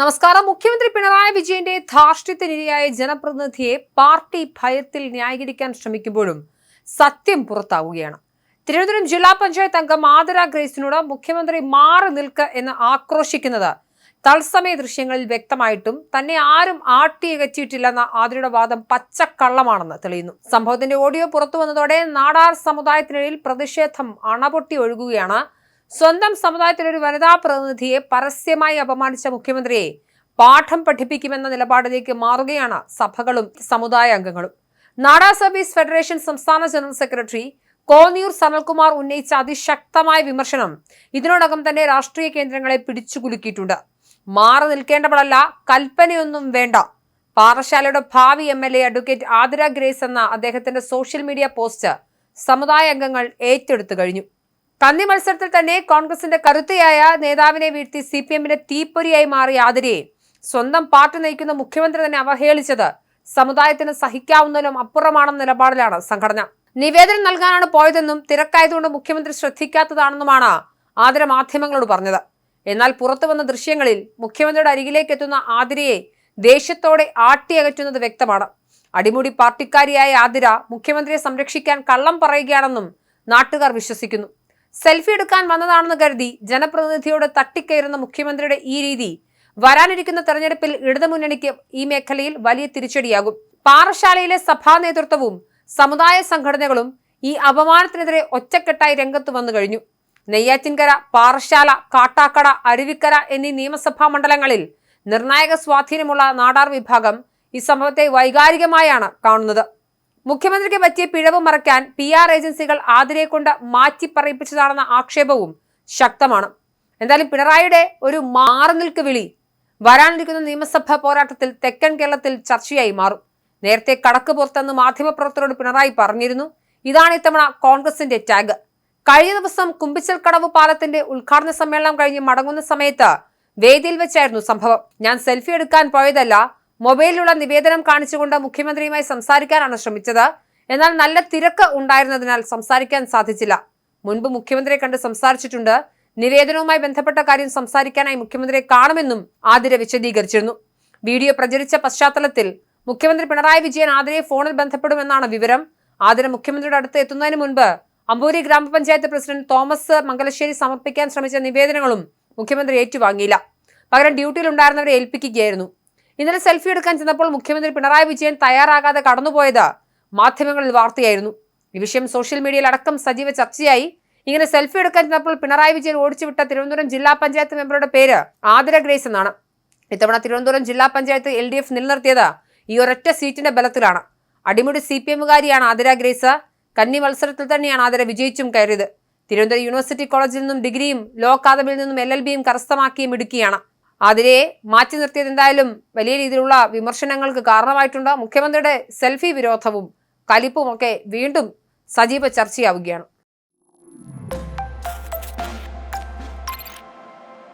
നമസ്കാരം. മുഖ്യമന്ത്രി പിണറായി വിജയന്റെ ധാർഷ്ട്യത്തിനിരയായ ജനപ്രതിനിധിയെ പാർട്ടി ഭയത്തിൽ ന്യായീകരിക്കാൻ ശ്രമിക്കുമ്പോഴും സത്യം പുറത്താവുകയാണ്. തിരുവനന്തപുരം ജില്ലാ പഞ്ചായത്ത് അംഗം ആദര ഗ്രേസിനോട് മുഖ്യമന്ത്രി മാറി നിൽക്ക എന്ന് ആക്രോശിക്കുന്നത് തത്സമയ ദൃശ്യങ്ങളിൽ വ്യക്തമായിട്ടും തന്നെ ആരും ആട്ടിയകറ്റിയിട്ടില്ലെന്ന ആതിരയുടെ വാദം പച്ചക്കള്ളമാണെന്ന് തെളിയുന്നു. സംഭവത്തിന്റെ ഓഡിയോ പുറത്തു വന്നതോടെ നാടാർ സമുദായത്തിനിടയിൽ പ്രതിഷേധം അണപൊട്ടി ഒഴുകുകയാണ് സ്വന്തം സമുദായത്തിലൊരു വനിതാ പ്രതിനിധിയെ പരസ്യമായി അപമാനിച്ച മുഖ്യമന്ത്രിയെ പാഠം പഠിപ്പിക്കുമെന്ന നിലപാടിലേക്ക് മാറുകയാണ് സഭകളും സമുദായ അംഗങ്ങളും. നാടാ സർവീസ് ഫെഡറേഷൻ സംസ്ഥാന ജനറൽ സെക്രട്ടറി കോന്നിയൂർ സനൽകുമാർ ഉന്നയിച്ച അതിശക്തമായ വിമർശനം ഇതിനോടകം തന്നെ രാഷ്ട്രീയ കേന്ദ്രങ്ങളെ പിടിച്ചുകുലുക്കിയിട്ടുണ്ട്. മാറി നിൽക്കേണ്ടവളല്ല കൽപ്പനയൊന്നും വേണ്ട. പാറശാലയുടെ ഭാവി M L A advocate Athira Grace എന്ന അദ്ദേഹത്തിന്റെ സോഷ്യൽ മീഡിയ പോസ്റ്റ് സമുദായ അംഗങ്ങൾ ഏറ്റെടുത്തു കഴിഞ്ഞു. കന്നി മത്സരത്തിൽ തന്നെ കോൺഗ്രസിന്റെ കരുത്തയായ നേതാവിനെ വീഴ്ത്തി സി പി എമ്മിന്റെ തീപ്പൊരിയായി മാറിയ ആതിരയെ സ്വന്തം പാർട്ടി നയിക്കുന്ന മുഖ്യമന്ത്രി തന്നെ അവഹേളിച്ചത് സമുദായത്തിന് സഹിക്കാവുന്നതിലും അപ്പുറമാണെന്ന നിലപാടിലാണ് സംഘടന. നിവേദനം നൽകാനാണ് പോയതെന്നും തിരക്കായതുകൊണ്ട് മുഖ്യമന്ത്രി ശ്രദ്ധിക്കാത്തതാണെന്നുമാണ് ആതിര മാധ്യമങ്ങളോട് പറഞ്ഞത്. എന്നാൽ പുറത്തു വന്ന ദൃശ്യങ്ങളിൽ മുഖ്യമന്ത്രിയുടെ അരികിലേക്ക് എത്തുന്ന ആതിരയെ ദേഷ്യത്തോടെ ആട്ടിയകറ്റുന്നത് വ്യക്തമാണ്. അടിമുടി പാർട്ടിക്കാരിയായ ആതിര മുഖ്യമന്ത്രിയെ സംരക്ഷിക്കാൻ കള്ളം പറയുകയാണെന്നും നാട്ടുകാർ വിശ്വസിക്കുന്നു. സെൽഫി എടുക്കാൻ വന്നതാണെന്ന് കരുതി ജനപ്രതിനിധിയോട് തട്ടിക്കയറുന്ന മുഖ്യമന്ത്രിയുടെ ഈ രീതി. വരാനിരിക്കുന്ന തെരഞ്ഞെടുപ്പിൽ ഇടതുമുന്നണിക്ക് ഈ മേഖലയിൽ വലിയ തിരിച്ചടിയാകും. പാറശാലയിലെ സഭാ നേതൃത്വവും സമുദായ സംഘടനകളും ഈ അപമാനത്തിനെതിരെ ഒറ്റക്കെട്ടായി രംഗത്ത് വന്നു കഴിഞ്ഞു. നെയ്യാറ്റിൻകര പാറശാല കാട്ടാക്കട അരുവിക്കര എന്നീ നിയമസഭാ മണ്ഡലങ്ങളിൽ നിർണായക സ്വാധീനമുള്ള നാടാർ വിഭാഗം ഈ സംഭവത്തെ വൈകാരികമായാണ് കാണുന്നത്. മുഖ്യമന്ത്രിക്ക് പറ്റിയ പിഴവ് മറയ്ക്കാൻ പി ആർ ഏജൻസികൾ ആതിരെ കൊണ്ട് മാറ്റിപ്പറയിപ്പിച്ചതാണെന്ന ആക്ഷേപവും ശക്തമാണ്. എന്തായാലും പിണറായിയുടെ ഒരു മാറുനിൽക്ക് വിളി വരാനിരിക്കുന്ന നിയമസഭാ പോരാട്ടത്തിൽ തെക്കൻ കേരളത്തിൽ ചർച്ചയായി മാറും. നേരത്തെ കടക്ക് പുറത്തെന്ന് മാധ്യമപ്രവർത്തകരോട് പിണറായി പറഞ്ഞിരുന്നു. ഇതാണ് ഇത്തവണ കോൺഗ്രസിന്റെ ടാഗ്. കഴിഞ്ഞ ദിവസം കുമ്പിച്ചൽ കടവ് പാലത്തിന്റെ ഉദ്ഘാടന സമ്മേളനം കഴിഞ്ഞ് മടങ്ങുന്ന സമയത്ത് വേദിയിൽ വെച്ചായിരുന്നു സംഭവം. ഞാൻ സെൽഫി എടുക്കാൻ പോയതല്ല മൊബൈലിലുള്ള നിവേദനം കാണിച്ചുകൊണ്ട് മുഖ്യമന്ത്രിയുമായി സംസാരിക്കാനാണ് ശ്രമിച്ചത്. എന്നാൽ നല്ല തിരക്ക് ഉണ്ടായിരുന്നതിനാൽ സംസാരിക്കാൻ സാധിച്ചില്ല. മുൻപ് മുഖ്യമന്ത്രിയെ കണ്ട് സംസാരിച്ചിട്ടുണ്ട്. നിവേദനവുമായി ബന്ധപ്പെട്ട കാര്യം സംസാരിക്കാനായി മുഖ്യമന്ത്രിയെ കാണുമെന്നും ആതിര വിശദീകരിച്ചിരുന്നു. വീഡിയോ പ്രചരിച്ച പശ്ചാത്തലത്തിൽ മുഖ്യമന്ത്രി പിണറായി വിജയൻ ആതിരയെ ഫോണിൽ ബന്ധപ്പെടുമെന്നാണ് വിവരം. ആതിര മുഖ്യമന്ത്രിയുടെ അടുത്ത് എത്തുന്നതിന് മുൻപ് അമ്പൂരി ഗ്രാമപഞ്ചായത്ത് പ്രസിഡന്റ് തോമസ് മംഗലശ്ശേരി സമർപ്പിക്കാൻ ശ്രമിച്ച നിവേദനങ്ങളും മുഖ്യമന്ത്രി ഏറ്റുവാങ്ങിയില്ല. പകരം ഡ്യൂട്ടിയിലുണ്ടായിരുന്നവരെ ഏൽപ്പിക്കുകയായിരുന്നു. ഇന്നലെ സെൽഫി എടുക്കാൻ ചെന്നപ്പോൾ മുഖ്യമന്ത്രി പിണറായി വിജയൻ തയ്യാറാകാതെ കടന്നുപോയത് മാധ്യമങ്ങളിൽ വാർത്തയായിരുന്നു. ഈ വിഷയം സോഷ്യൽ മീഡിയയിൽ അടക്കം സജീവ ചർച്ചയായി. ഇങ്ങനെ സെൽഫി എടുക്കാൻ ചെന്നപ്പോൾ പിണറായി വിജയൻ ഓടിച്ചുവിട്ട തിരുവനന്തപുരം ജില്ലാ പഞ്ചായത്ത് മെമ്പറുടെ പേര് ആതിര ഗ്രേസ് എന്നാണ്. ഇത്തവണ തിരുവനന്തപുരം ജില്ലാ പഞ്ചായത്ത് എൽ ഡി എഫ് നിലനിർത്തിയത് ഈ ഒരൊറ്റ സീറ്റിന്റെ ബലത്തിലാണ്. അടിമുടി സി പി എമ്മുകാരിയാണ് ആതിര ഗ്രേസ്. കന്നി മത്സരത്തിൽ തന്നെയാണ് ആതിര വിജയിച്ചും കയറിയത്. തിരുവനന്തപുരം യൂണിവേഴ്സിറ്റി കോളേജിൽ നിന്നും ഡിഗ്രിയും ലോ അക്കാദമിയിൽ നിന്നും എൽ എൽ ബിയും കരസ്ഥമാക്കിയും ഇടുക്കിയാണ്. അതിരെ മാറ്റി നിർത്തിയത് എന്തായാലും വലിയ രീതിയിലുള്ള വിമർശനങ്ങൾക്ക് കാരണമായിട്ടുണ്ട്. മുഖ്യമന്ത്രിയുടെ സെൽഫി വിരോധവും കലിപ്പുമൊക്കെ വീണ്ടും സജീവ ചർച്ചയാവുകയാണ്.